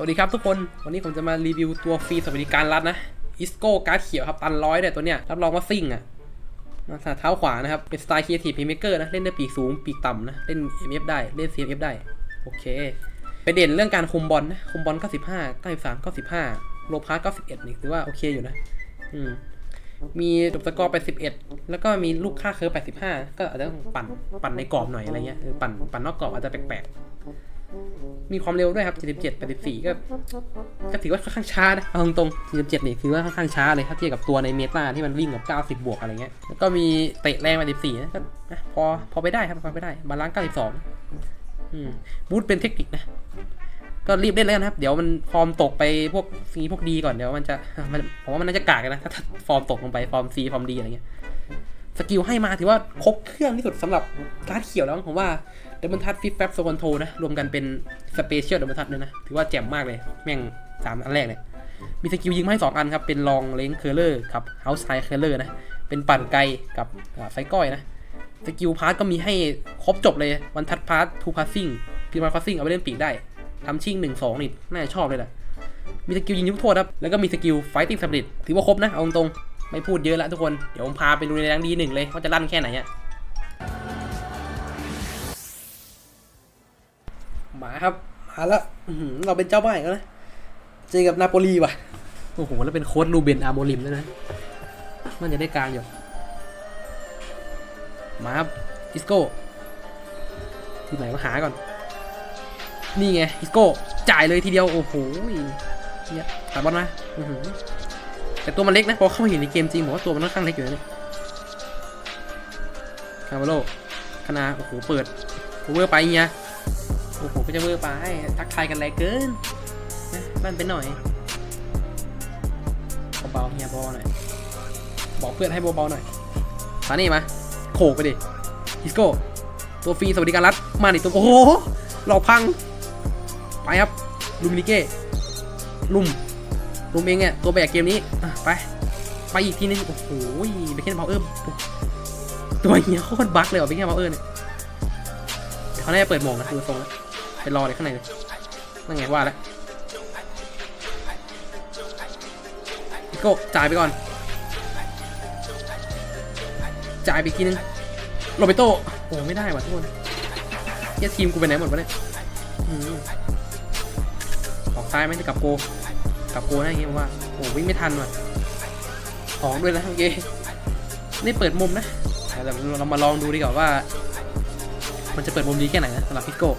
สวัสดีครับทุกคน วันนี้ผมจะมารีวิวตัวฟรีสวัสดิการรัฐนะอิสโก้การ์ดเขียวครับ ตันร้อยเนี่ยตัวเนี้ยรับรองว่าซิ่งอะมาสาเท้าขวานะครับ เป็นสไตล์ครีเอทีฟเพย์เมเกอร์นะ เล่นได้ปีกสูง ปีกต่ำนะ เล่น MF ได้ เล่น CMF ได้ โอเค ไปเด่นเรื่องการคุมบอลนะ คุมบอล95 93 95โลพาร์91นี่ถือว่าโอเคอยู่นะ อืม มีจบสกอร์ไป11แล้วก็มีลูกค่าเคิร์ฟ85ก็อาจจะต้องปั่น ปั่นในกรอบหน่อยอะไรเงี้ย ปั่น ปั่นนอกกรอบอาจจะแปลกๆ มีความเร็วด้วยครับ 77 84 ก็ก็ถือว่าค่อนข้างช้านะเอาตรงๆ47นี่ถือว่าค่อนข้างช้าเลยถ้าเทียบกับตัวในเมตาที่มันวิ่งกับ 90 บวกอะไรเงี้ย แล้วก็มีเตะแรงมา14นะก็นะพอพอไปได้ครับพอไปได้ บาลานซ์92อืมบูทเป็นเทคนิคนะ ก็รีบเล่นแล้วกันครับ เดี๋ยวมันฟอร์มตกไปพวกซีพวกดีก่อน เดี๋ยวมันจะมันผมว่ามันน่าจะกากกันนะถ้าฟอร์มตกลงไปฟอร์มซีฟอร์มดีอะไรเงี้ย สกิลให้มาถือว่าครบเครื่องที่สุดสำหรับการเขียวแล้วผมว่า ดับเดมอนทัศฟิฟแฟบโซคอนโทนะ รวมกันเป็นสเปเชียลดับเดมอนทัศเลยนะ ถือว่าแจ่มมากเลย แม่งสามอันแรกเลย มีสกิลยิงมาให้สองอันครับ เป็นลองเลงเคอร์เลอร์กับเฮาส์ไฮเคอร์เลอร์นะ เป็นปั่นไกลกับอ่าไฟก้อยนะ สกิลพาร์ทก็มีให้ครบจบเลยวันทัศพาร์ททูพาร์ซิ่งพีมาพาร์ซิ่งเอาไปเล่นปีกได้ทำชิ่งหนึ่งสองนี่น่าจะชอบเลยแหละมีสกิลยิงยุกโทษครับ แล้วก็มีสกิลไฟติ้งสำเร็จถือว่าครบนะ เอาตรงๆ ไม่พูดเยอะละทุกคน เดี๋ยวผมพาไปดูในแรงดีหนึ่งเลยว่าจะลั่นแค่ไหนอะ มาครับมาแล้วเราเป็นเจ้าบ้านกแล้วนะเจอกับนาโปลีว่ะโอ้โหแล้วเป็นโค้ดลูเบนอาโมลิมด้วยนะ มันจะได้การอยู่มาครับอิสโก้ที่ไหนมาหาก่อน นี่ไงอิสโก้จ่ายเลยทีเดียว โอ้โหเนี่ยตัดบอลมาอื้อหือแต่ตัวมันเล็กนะพอเข้ามาเห็นในเกมจริงผมว่าตัวมันค่อนข้างเล็กอยู่นะเนี่ยคาร์บโลคณาโอ้โห เปิดโอเวอร์ไปเงี้ย โอ้โหก็จะเวอร์ไปทักทายกันแรงเกินนะลั่นไปหน่อยเบาๆเฮียบอลหน่อยบอกเพื่อนให้เบาๆหน่อยมานี่มาโขกไปดิฮิสโก้ตัวฟรีสวัสดิการรัฐมาดิตัวโอ้โหหลอกพัง ไปครับลูมินิเก้ลุมลุมเองเนี่ยตัวแบกเกมนี้ไปไปอีกทีนึงโอ้โหเบคเคนพาวเออร์ตัวเฮียโคตรบั๊กเลยว่ะเบคเคนพาวเออร์เนี่ยเขาน่าจะเปิดโหมงนะดูทรงแล้ว ไปรอเลยข้างในเลยนั่นไงว่าแล้วฮิโก้จ่ายไปก่อน จ่ายไปอีกทีนึงโรเบโตโอ้ไม่ได้ว่ะทุกคนเฮียทีมกูไปไหนหมดวะเนี่ยออกซ้ายไหมจะกลับโกกลับโกนะอย่างเงี้ยว่าโอ้วิ่งไม่ทันว่ะออกด้วยนะเมื่อกี้นี่เปิดมุมนะแต่เรามาลองดูดีกว่าว่า มันจะเปิดมุมดีแค่ไหนนะสำหรับพิโก้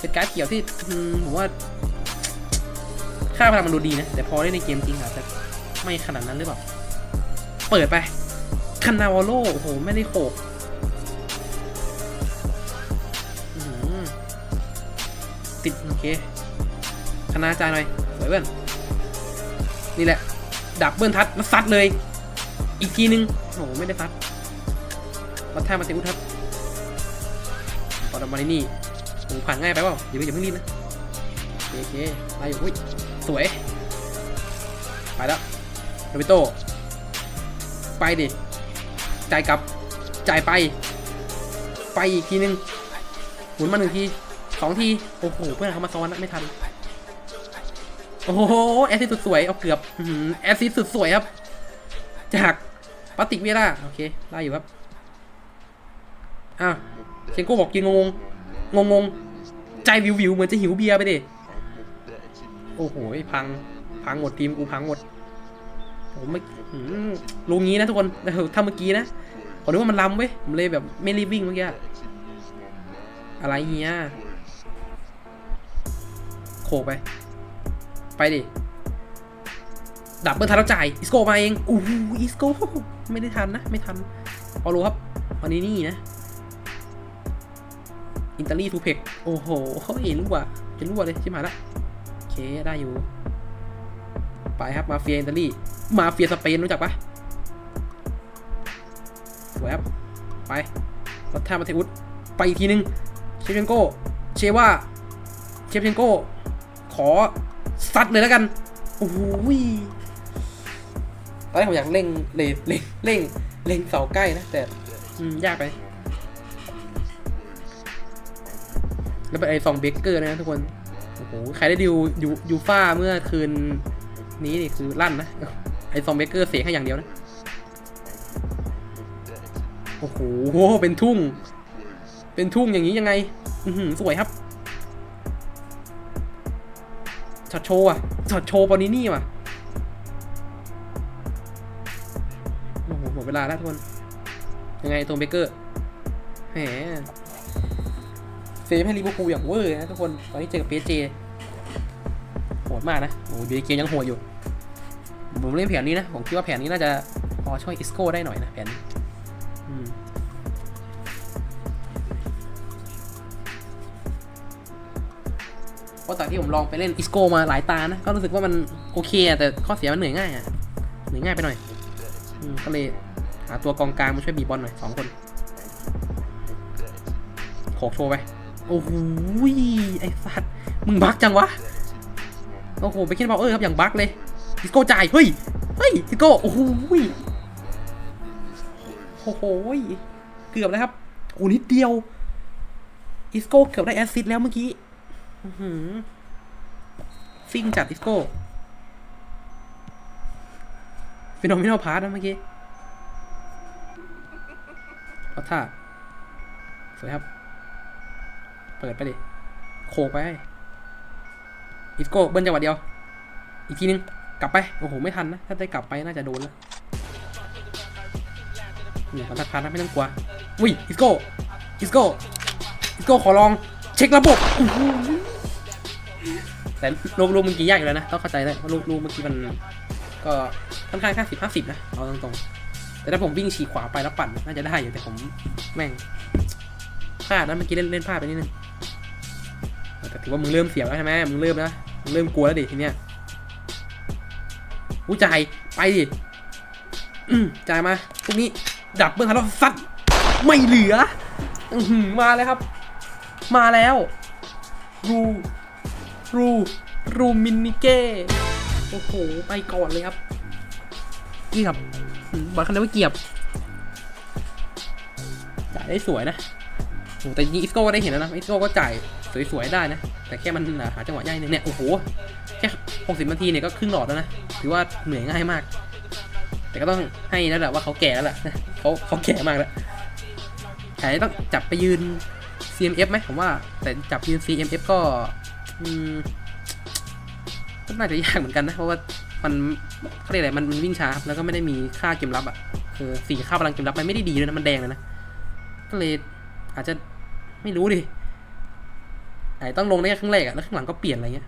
เป็นการ์ดเขียวที่ผมว่า ค่าพลังมันดูดีนะ แต่พอได้ในเกมจริงอาจจะไม่ขนาดนั้นหรือเปล่า เปิดไปคานาวาโลโอ้โห ไม่ได้โขกติด โอเคคณาจายหน่อยสวยเพื่อนนี่แหละ ดับเบิลทัชแล้วซัดเลย อีกทีนึงโอ้โห ไม่ได้ซัดวัดท่ามาเตอุทัศตอนมาในนี่ โอ้ผ่านง่ายไปเปล่าอย่าเพิ่งอย่าเพิ่งรีบนะโอเคโอเคไปอยู่อุ้ยสวย ไปแล้วโรเบโตไปดิ จ่ายกลับ จ่ายไป ไปอีกทีนึงหมุนมาหนึ่งทีสองที โอ้โห เพื่อนเขามาซ้อนนะไม่ทัน โอ้โห แอสซิสุดสวย เอาเกือบอื้อหือแอสซิสสุดสวยครับ จากปาติกเวล่า โอเค ได้อยู่ครับ อ้าวเชนโก้บอกกินงง งงงใจวิววิวเหมือนจะหิวเบียร์ไปดิ โอ้โหพัง พังหมดทีมกูพังหมดผมไม่ลุงงี้นะทุกคนเออถ้าเมื่อกี้นะผมนึกว่ามันล้ำเว้ยผมเลยแบบไม่รีบวิ่งเมื่อกี้ อะไรเฮียโขกไป ไปดิ ดับเบิลทันแล้วจ่าย อิสโกมาเองอู้อิสโก ไม่ได้ทันนะ ไม่ทันพอรู้ครับ วันนี้นี่นะ อิตาลีทูเพกโอ้โหเห็นรั่วจะรั่วเลยชิบหายละโอเคได้อยู่ ไปครับมาเฟียอิตาลีมาเฟียสเปนรู้จักปะสวยครับไปรัตทามาเทอุสไปอีกทีนึงเชฟเชนโก้เชว่าเชฟเชนโก้ขอซัดเลยแล้วกันโอ้โหยตอนแรกผมอยากเร่งเร่งเร่งเร่งเสาใกล้นะแต่ยากไป แล้วเป็นไอซองเบเกอร์นะทุกคน โอ้โห ใครได้ดิวยูยูฟ่าเมื่อคืนนี้นี่คือลั่นนะ ไอซอมเบเกอร์เสียแค่อย่างเดียวนะ โอ้โห เป็นทุ่ง เป็นทุ่งอย่างนี้ยังไง อืสวยครับช็อตโชว์อะช็อตโชว์ปอนินี่ว่ะ โอ้โห หมดเวลาแล้วทุกคน ยังไงตัวเบเกอร์ แหม เซฟให้ลิเวอร์พูลอย่างเวอร์นะทุกคน ตอนนี้เจอกับเปเจโหดมากนะ โอ้ยเบเจยังโหดอยู่ ผมเล่นแผนนี้นะ ผมคิดว่าแผนนี้น่าจะพอช่วยอิสโก้ได้หน่อยนะแผนนี้อืมเพราะจากที่ผมลองไปเล่นอิสโก้มาหลายตานะ ก็รู้สึกว่ามันโอเคอะแต่ข้อเสียมันเหนื่อยง่ายอะเหนื่อยง่ายไปหน่อยอก็เลยหาตัวกองกลางมาช่วยบีบบอลหน่อยสองคนโขกโชว์ไป โอ้โหไอ้สัตว์มึงบักจังวะ โอ้โหไปคิดเบาเออครับอย่างบักเลยดิสโก้จ่าย เฮ้ย เฮ้ยดิสโก้โอ้โหโอ้โหเกือบแล้วครับโอ้นิดเดียวอิสโก้เกือบได้แอสซิสต์แล้วเมื่อกี้อื้อหือฟิงจัดอิสโก้ฟิโนมินอลพาร์ตนะเมื่อกี้เอาท่าสวยครับ เปิดไปดิ โคกไป อิสโก้เบิ้ลจังหวะเดียว อีกทีนึง กลับไป โอ้โห ไม่ทันนะ ถ้าได้กลับไปน่าจะโดนแล้วนี่พันธพันนะไม่ต้องกลัว อุ้ย อิสโก้ อิสโก้ อิสโก้ขอลอง เช็คระบบแต่ลูกลูกเมื่อกี้ยากอยู่แล้วนะ ต้องเข้าใจเลยว่าลูกลูกเมื่อกี้มัน ก็ค่อนข้างห้าสิบห้าสิบนะ เอาตรงๆ แต่ถ้าผมวิ่งฉีกขวาไปแล้วปั่น น่าจะได้อยู่แต่ผมแม่งพลาดนะเมื่อกี้เล่นเล่นพลาดไปนิดนึง แต่ถือว่ามึงเริ่มเสียวแล้วใช่ไหมมึงเริ่มนะมึงเริ่มกลัวแล้วดิทีเนี้ยอู้จ่ายไปดิจ่ายมาพวกนี้ดับเบิ้ลทันแล้วซัดไม่เหลือมาแล้วครับ มาแล้วรูรูรูมินิเก้โอ้โหไปก่อนเลยครับเกียบบอลเขาเรียกว่าเกียบจ่ายได้สวยนะโอ้แต่จริงอิสโก้ก็ได้เห็นแล้วนะอิสโก้ก็จ่าย สวยๆได้นะ แต่แค่มันหาจังหวะยากนิดนึงเนี่ย โอ้โห แค่60นาทีเนี่ยก็ครึ่งหลอดแล้วนะ ถือว่าเหนื่อยง่ายมาก แต่ก็ต้องให้แล้วแหละว่าเขาแก่แล้วล่ะเขาเขาแก่มากแล้วแต่ต้องจับไปยืน CMF ไหมผมว่า แต่จับยืน CMF ก็อืมก็น่าจะยากเหมือนกันนะ เพราะว่ามันเขาเรียกอะไรมันมันวิ่งช้าแล้วก็ไม่ได้มีค่าเกมรับอะคือสีค่าพลังเกมรับมันไม่ได้ดีเลยนะมันแดงเลยนะก็เลยอาจจะไม่รู้ดิ อาจจะต้องลงได้แค่ครึ่งแรกอะแล้วข้างหลังก็เปลี่ยนอะไรเงี้ย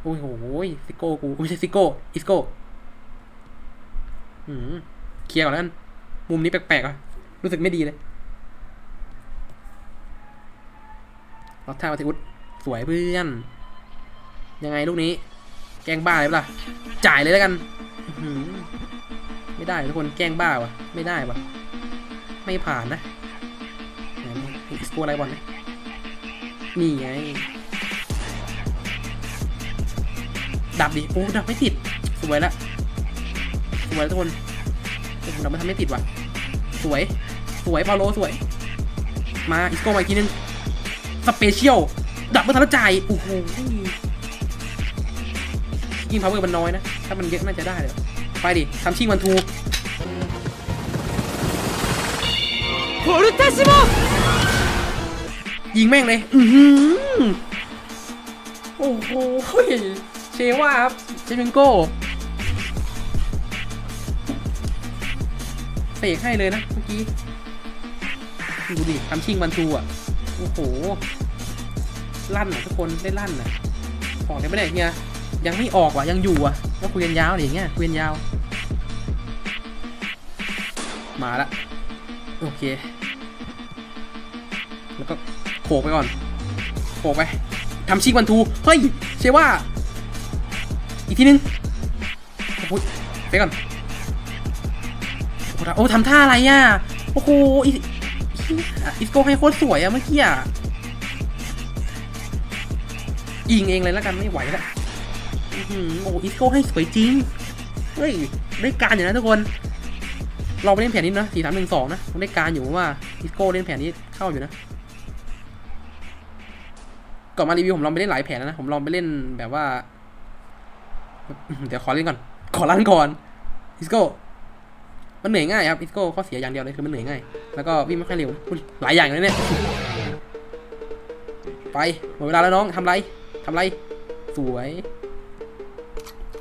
โอ้ยโหยซิโก้กูไม่ใช่ซิโก้อิสโก้อืมเคลียร์ก่อนแล้วกันมุมนี้แปลกๆอะรู้สึกไม่ดีเลยรับท่ามาทิอุดสวยเพื่อน ยังไงลูกนี้ แกล้งบ้าเลยเปะล่าจ่ายเลยแล้วกันไม่ได้ทุกคนแกล้งบ้าวะไม่ได้วะไม่ผ่านนะสกอร์อะไรบอลนะ นี่ไง ดับดิ โอ้ ดับไม่ติด สวยละ สวยทุกคนแต่ผมดับไม่ทำไม่ติดว่ะ สวย สวยพาโลสวย มาอิสโก้มาอีกทีนึง สเปเชียล ดับไม่ทันแล้วจ่ายโอ้โหยิงพาวเวอร์มันน้อยนะ ถ้ามันเยอะน่าจะได้เลย ไปดิทำชิงวันทู ポルテシモ ยิงแม่งเลยอือหือโอ้โหเชว่าครับเชมิงโก้เสกให้เลยนะเมื่อกี้ ดูดิทำชิงวันทูอะ โอ้โห ลั่นอะทุกคนได้ลั่นอะออกได้ไหมเนี่ยเฮียยังไม่ออกว่ะยังอยู่อะก็คุยกันยาวดิอย่างเงี้ยคุยกันยาว มาละ โอเค แล้วก็ โขกไปก่อนโขกไปทำชิกวันทูเฮ้ยเชว่า อีกทีนึงโอ้โหไปก่อนโอ้ทำท่าอะไรอะโอ้โหอีอิสโก้ให้โคตรสวยอะเมื่อกี้อะยิงเองเลยแล้วกันไม่ไหวแล้วโอ้อิสโก้ให้สวยจริงเฮ้ยได้การอยู่นะทุกคนเราไปเล่นแผนนี้นะสี่สามหนึ่งสองนะได้การอยู่ว่าอิสโก้เล่นแผนนี้เข้าอยู่นะ ก่อนมารีวิวผมลองไปเล่นหลายแผนแล้วนะ ผมลองไปเล่นแบบว่า เดี๋ยวขอเล่นก่อน ขอรันก่อนอิสโก้มันเหนื่อยง่ายครับอิสโก้ข้อเสียอย่างเดียวเลยคือมันเหนื่อยง่าย แล้วก็วิ่งไม่ค่อยเร็วหลายอย่างเลยเนี่ย ไปหมดเวลาแล้วน้องทำไรทำไร สวย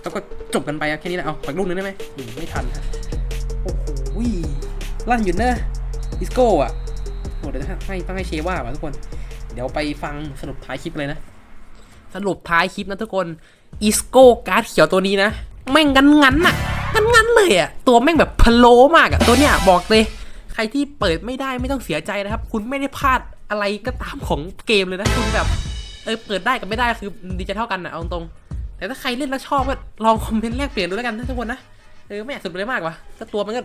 แล้วก็จบกันไปแค่นี้แหละเอาขออีกลูกนึงได้ไหมอืมไม่ทันฮะโอ้โหลั่นอยู่เนอะอิสโก้อะโหเดี๋ยวต้องให้ต้องให้เชว่าว่ะทุกคน ดี๋ยวไปฟังสรุปท้ายคลิปเลยนะ สรุปท้ายคลิปนะทุกคนอิสโก้การ์ดเขียวตัวนี้นะ แม่งงันงันอะงันงันเลยอะตัวแม่งแบบพะโลมากอะตัวเนี้ยบอกเลย ใครที่เปิดไม่ได้ไม่ต้องเสียใจนะครับ คุณไม่ได้พลาดอะไรก็ตามของเกมเลยนะ คุณแบบเออเปิดได้กับไม่ได้คือดีจะเท่ากันนะเอาตรงแต่ถ้าใครเล่นแล้วชอบก็ลองคอมเมนต์แลกเปลี่ยนดูแล้วกันนะทุกคนนะเออไม่อยากสุดเลยมากว่ะก็ตัวมันก็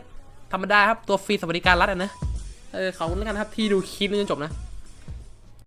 ธรรมดาครับตัวฟรีสวัสดิการรัฐอะนะเออขอบคุณแล้วกันครับที่ดูคลิปนี้จนจบนะ